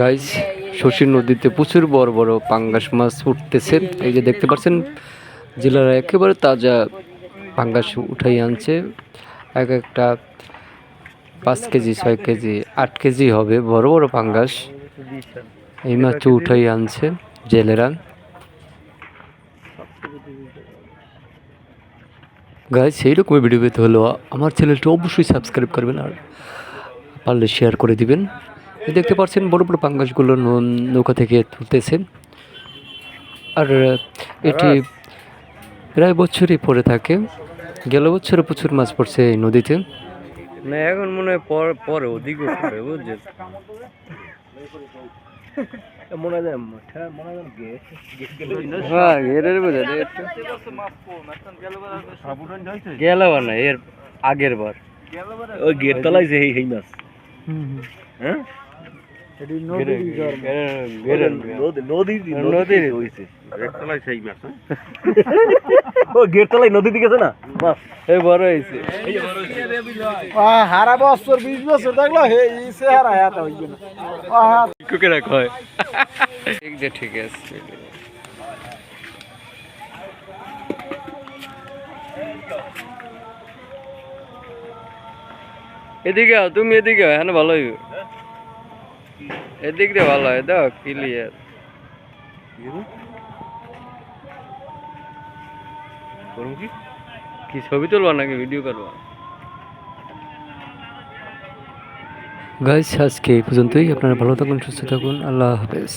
Guys Shashi নদীতে প্রচুর বড় বড় পাঙ্গাস মাছ উঠতেছে। এই যে দেখতে পাচ্ছেন, জেলারা একেবারে তাজা পাঙ্গাস উঠাই আনছে। এক একটা পাঁচ কেজি, ছয় কেজি, আট কেজি হবে বড় বড় পাঙ্গাস এই মাছ উঠাই আনছে জেলেরা। গাইজ সেইরকম ভিডিও পেতে হলো আমার চ্যানেলটি অবশ্যই সাবস্ক্রাইব করবেন আর পারলে শেয়ার করে দিবেন। দেখতে পাচ্ছেন বড় বড় পাঙ্গাসগুলো নৌকা থেকে তুলতেছে। আর এটি প্রায় বছরই পড়ে থাকে। গেল বছরে প্রচুর মাছ পড়ছে এই নদীতে। না এখন মনে হয় পর পরে ওদিকে পরে বুঝছেন মনে হয় মনে হ্যাঁ এর বোঝা গেল না এর আগের বার। ওই গেট তলাইছে এই এই মাছ। হ্যাঁ? নদীর হইছে ও গেট নদী দিকে না মাছ এই বড় হয়েছে। হারা বছর বিশ বছর দেখল হে ইসে হারা হাত হইবে না। আহা কুকেরা কয়। ঠিক যে ঠিক আছে। এদিকে তুমি এদিকে এখানে ভালো হইবে। এদিক দিয়ে ভালো হয় দাও ক্লিয়ার কি? কি ছবি তুলবা নাকি ভিডিও করবা? গাইস আজকে এই পর্যন্তই। আপনারা ভালো থাকুন সুস্থ থাকুন। আল্লাহ হাফেজ।